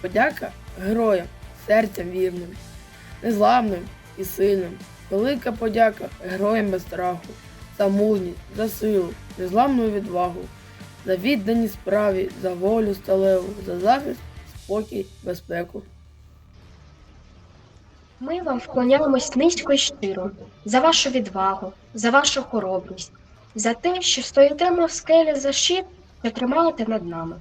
подяка героям, серцям вірним, незламним і сильним. Велика подяка героям без страху, за мужність, за силу, незламну відвагу, за відданість справі, за волю сталеву, за захист, спокій, безпеку. Ми вам вклоняємось низько й щиро за вашу відвагу, за вашу хоробрість, за те, що стоїте мов скелі за щит та тримаєте над нами.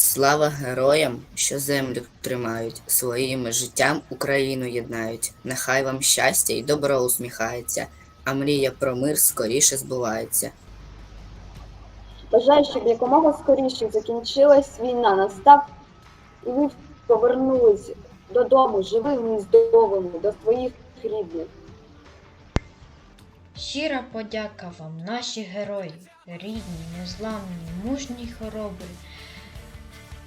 Слава героям, що землю тримають, своїм життям Україну єднають. Нехай вам щастя і добро усміхається, а мрія про мир скоріше збувається. Бажаю, щоб якомога скоріше закінчилась війна, настав, і ви повернулись додому живими і здоровими до своїх рідних. Щира подяка вам, наші герої, рідні, незламні, мужні хоробрі,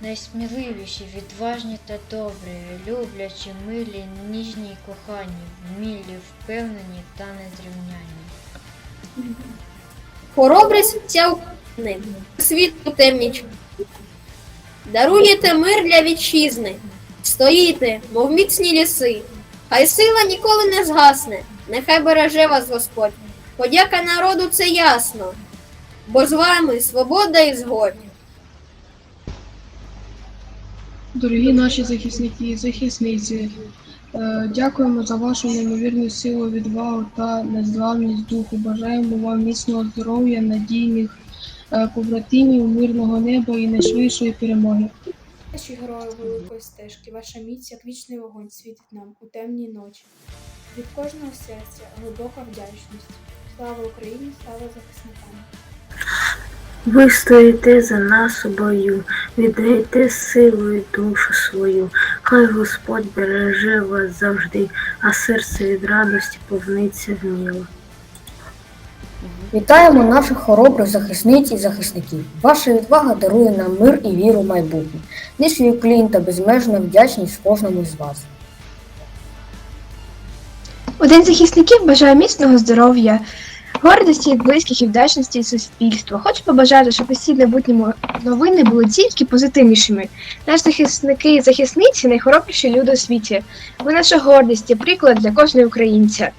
найсміливіші, відважні та добрі, люблячі, милі, ніжні й кохані, вмілі, впевнені та незрівняні. Хоробрість ця України, світлу темніч. Даруєте мир для вітчизни, стоїте, мов міцні ліси. Хай сила ніколи не згасне, нехай береже вас Господь. Подяка народу це ясно, бо з вами свобода і згодь. Дорогі наші захисники і захисниці, е, дякуємо за вашу неймовірну силу, відвагу та незламність духу. Бажаємо вам міцного здоров'я, надійних е, побратимів, мирного неба і найшвидшої перемоги. Наші герої великої стежки, ваша міць, як вічний вогонь світить нам у темній ночі. Від кожного серця глибока вдячність. Слава Україні, слава захисникам! Ви стоїте за нас у бою, віддаєте силу і душу свою. Хай Господь береже вас завжди, а серце від радості повниться вміло. Вітаємо наших хоробрих захисниць і захисників. Ваша відвага дарує нам мир і віру в майбутнє. Низький уклін та безмежна вдячність кожному з вас. У День захисників бажаю міцного здоров'я, гордості близьких і вдячності суспільства. Хочу побажати, щоб усі майбутні новини були тільки позитивнішими. Наші захисники і захисниці найхоробріші люди у світі. Ви наша гордість і приклад для кожного українця.